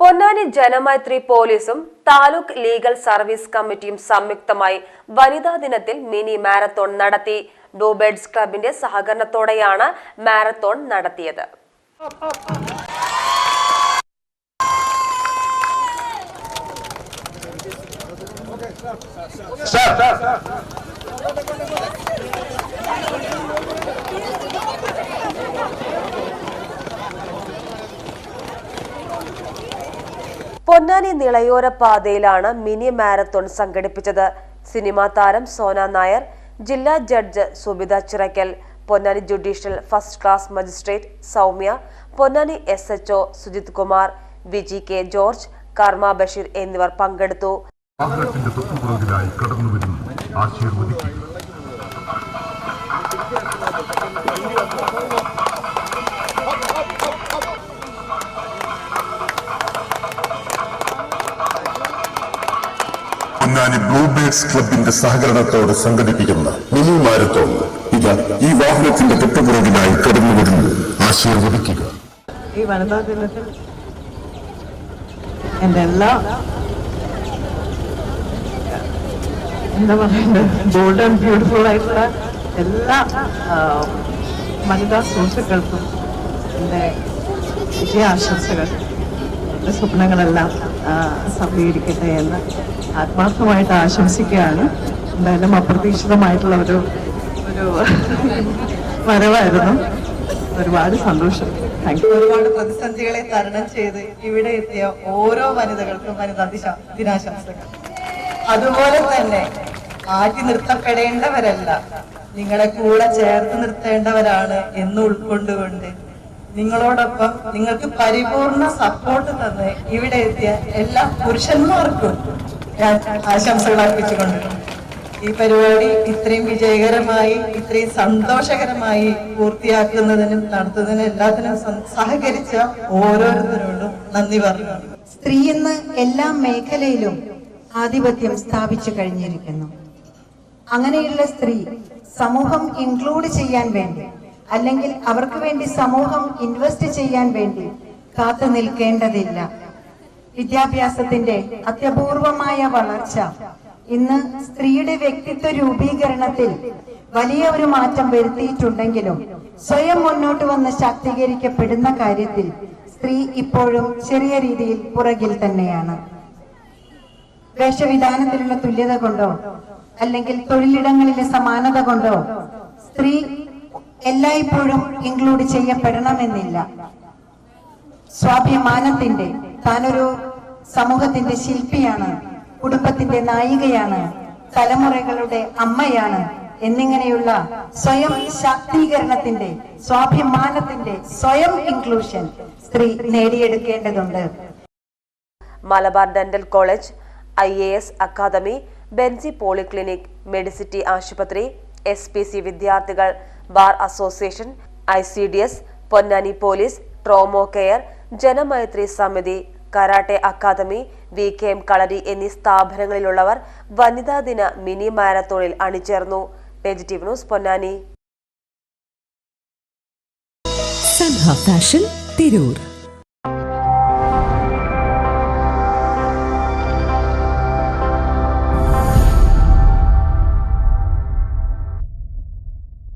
പൊന്നാനി ജനമൈത്രി പോലീസും taluk legal service കമ്മിറ്റിയും സംയുക്തമായി വനിതാ ദിനത്തിൽ മിനി മാരത്തോൺ നടത്തി. ഡോബേഡ്സ് ക്ലബിന്റെ സഹകരണത്തോടെയാണ് മാരത്തോൺ നടത്തിയത്. പൊന്നാനി നിളയോര പാതയിലാണ് മിനി മാരത്തോൺ സംഘടിപ്പിച്ചത്. സിനിമാ താരം സോന നായർ ജില്ലാ judge Subitha Chirakkal Ponnani judicial first class magistrate Soumya Ponnani S H O Sujith Kumar Viji K George Karma Basheer എന്നിവർ പങ്കെടുത്തു. പൊന്നാനി ബ്ലൂബേർഡ്സ് ക്ലബിന്റെ സഹകരണത്തോടെ സംഘടിപ്പിക്കുന്ന മിനി മാരത്തോൺ. ഇത് ഈ വാഹനത്തിന്റെ തൊട്ടുപുറകിലായി കടന്നു വരുന്നു ആശീർവദിക്കുക. ഈ എന്താ പറയുന്നത് ബോൾഡ് ആൻഡ് ബ്യൂട്ടിഫുൾ ആയിട്ടുള്ള എല്ലാ വനിതാ സുഹൃത്തുക്കൾക്കും എന്റെ വിജയാശംസകൾ എന്റെ സ്വപ്നങ്ങളെല്ലാം സഫലീകരിക്കട്ടെ എന്ന് ആത്മാർത്ഥമായിട്ട് ആശംസിക്കുകയാണ്. എന്തായാലും അപ്രതീക്ഷിതമായിട്ടുള്ള ഒരു ഒരു വരവായിരുന്നു. ഒരുപാട് സന്തോഷം. താങ്ക് യു ഒരുപാട് പ്രതിസന്ധികളെ തരണം ചെയ്ത് ഇവിടെ എത്തിയ ഓരോ വനിതകൾക്കും വനിതാ ദിശ- ദിനാശംസകൾ. അതുപോലെ തന്നെ മാറ്റി നിർത്തപ്പെടേണ്ടവരല്ല. നിങ്ങളെ കൂടെ ചേർത്ത് നിർത്തേണ്ടവരാണ് എന്ന് ഉൾക്കൊണ്ടുകൊണ്ട് നിങ്ങളോടൊപ്പം നിങ്ങൾക്ക് പരിപൂർണ സപ്പോർട്ട് തന്ന് ഇവിടെ എത്തിയ എല്ലാ പുരുഷന്മാർക്കും ഞാൻ ആശംസകൾ അർപ്പിച്ചുകൊണ്ട് ഈ പരിപാടി ഇത്രയും വിജയകരമായി ഇത്രയും സന്തോഷകരമായി പൂർത്തിയാക്കുന്നതിനും നടത്തുന്നതിനും എല്ലാത്തിനും സഹകരിച്ച ഓരോരുത്തരോടും നന്ദി പറഞ്ഞു. സ്ത്രീ ഇന്ന് എല്ലാ മേഖലയിലും ആധിപത്യം സ്ഥാപിച്ചു കഴിഞ്ഞിരിക്കുന്നു. അങ്ങനെയുള്ള സ്ത്രീ സമൂഹം ഇൻക്ലൂഡ് ചെയ്യാൻ വേണ്ടി അല്ലെങ്കിൽ അവർക്ക് വേണ്ടി സമൂഹം ഇൻവെസ്റ്റ് ചെയ്യാൻ വേണ്ടി കാത്തു നിൽക്കേണ്ടതില്ല വിദ്യാഭ്യാസത്തിന്റെ അത്യപൂർവമായ വളർച്ച. ഇന്ന് സ്ത്രീയുടെ വ്യക്തിത്വ രൂപീകരണത്തിൽ വലിയ ഒരു മാറ്റം വരുത്തിയിട്ടുണ്ടെങ്കിലും സ്വയം മുന്നോട്ട് വന്ന് ശാക്തീകരിക്കപ്പെടുന്ന കാര്യത്തിൽ സ്ത്രീ ഇപ്പോഴും ചെറിയ രീതിയിൽ പുറകിൽ തന്നെയാണ്. വേഷവിധാനത്തിലുള്ള തുല്യത കൊണ്ടോ അല്ലെങ്കിൽ തൊഴിലിടങ്ങളിലെ സമാനത കൊണ്ടോ സ്ത്രീ എല്ലായ്പ്പോഴും ഇൻക്ലൂഡ് ചെയ്യപ്പെടണമെന്നില്ല. സ്വാഭിമാനത്തിന്റെ താനൊരു സമൂഹത്തിന്റെ ശില്പിയാണ് കുടുംബത്തിന്റെ നായികയാണ് തലമുറകളുടെ അമ്മയാണ് എന്നിങ്ങനെയുള്ള സ്വയം ശാക്തീകരണത്തിന്റെ സ്വാഭിമാനത്തിന്റെ സ്വയം ഇൻക്ലൂഷൻ സ്ത്രീ നേടിയെടുക്കേണ്ടതുണ്ട്. Malabar dental college I A S academy Benzy polyclinic medicity ആശുപത്രി എസ് പി സി വിദ്യാർത്ഥികൾ bar association I C D S Ponnani police trauma care Janamaithri സമിതി karate academy V K M കളരി എന്നീ സ്ഥാപനങ്ങളിലുള്ളവർ വനിതാ ദിന മിനി മാരത്തോണിൽ അണിചേർന്നു. Negative news Ponnani. തിരൂർ